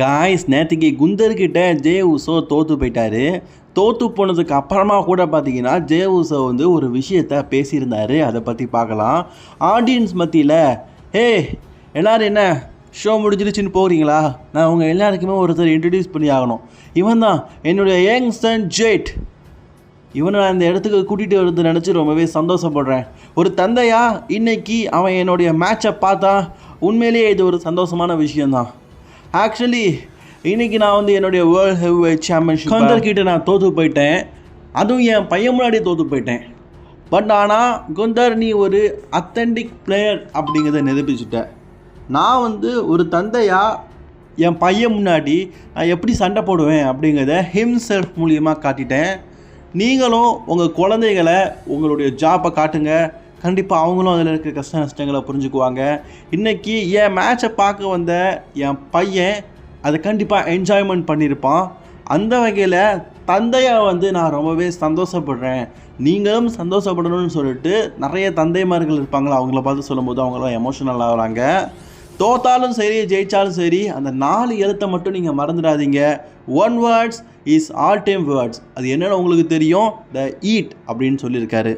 Guys நேற்றுக்கு குந்தர்கிட்ட J உசோ தோற்று போயிட்டாரு. தோற்று போனதுக்கு அப்புறமா கூட பார்த்தீங்கன்னா ஜே உசோ வந்து ஒரு விஷயத்த பேசியிருந்தார். அதை பற்றி பார்க்கலாம் ஆடியன்ஸ் மத்தியில் ஹே எல்லோரும் என்ன? ஷோ முடிஞ்சிருச்சுன்னு போகிறீங்களா நான் உங்கள் எல்லாருக்குமே ஒருத்தர் இன்ட்ரடியூஸ் பண்ணி ஆகணும். இவன் தான் என்னுடைய யங்ஸ்டன் ஜேட் இவனை நான் இந்த இடத்துக்கு கூட்டிகிட்டு வருது நினச்சி ரொம்பவே சந்தோஷப்படுறேன். ஒரு தந்தையா? இன்னைக்கு அவன் என்னுடைய மேட்சை பார்த்தா உண்மையிலேயே இது ஒரு சந்தோஷமான விஷயந்தான் ஆக்சுவலி இன்னைக்கு நான் வந்து என்னுடைய வேர்ல்ட் ஹெவி சாம்பியன்ஷிப் குந்தர்கிட்ட நான் தோற்று போயிட்டேன். அதுவும் என் பையன் முன்னாடியே தோற்று போயிட்டேன். பட் ஆனால் குந்தர் நீ ஒரு அத்தன்டிக் பிளேயர் அப்படிங்கிறத நிரூபிச்சுட்ட. நான் வந்து ஒரு தந்தையாக என் பையன் முன்னாடி நான் எப்படி சண்டை போடுவேன் அப்படிங்கிறத ஹிம் செல்ஃப் மூலியமாக காட்டிட்டேன். நீங்களும் உங்கள் குழந்தைகளை உங்களுடைய ஜாப்பை காட்டுங்க. கண்டிப்பாக அவங்களும் அதில் இருக்கிற கஷ்ட நஷ்டங்களை புரிஞ்சுக்குவாங்க. இன்றைக்கி என் மேட்சை பார்க்க வந்த என் பையன் அதை கண்டிப்பாக என்ஜாய்மெண்ட் பண்ணியிருப்பான் அந்த வகையில் தந்தையாக வந்து நான் ரொம்பவே சந்தோஷப்படுறேன். நீங்களும் சந்தோஷப்படணும்னு சொல்லிட்டு நிறைய தந்தைமார்கள் இருப்பாங்களா? அவங்கள பார்த்து சொல்லும்போது அவங்களாம் எமோஷனல் ஆகிறாங்க. தோத்தாலும் சரி ஜெயித்தாலும் சரி அந்த நாலு எழுத்தை மட்டும் நீங்கள் மறந்துடாதீங்க. One words is all time words அது என்னென்னு உங்களுக்கு தெரியும். த ஈட் அப்படின்னு சொல்லியிருக்காரு.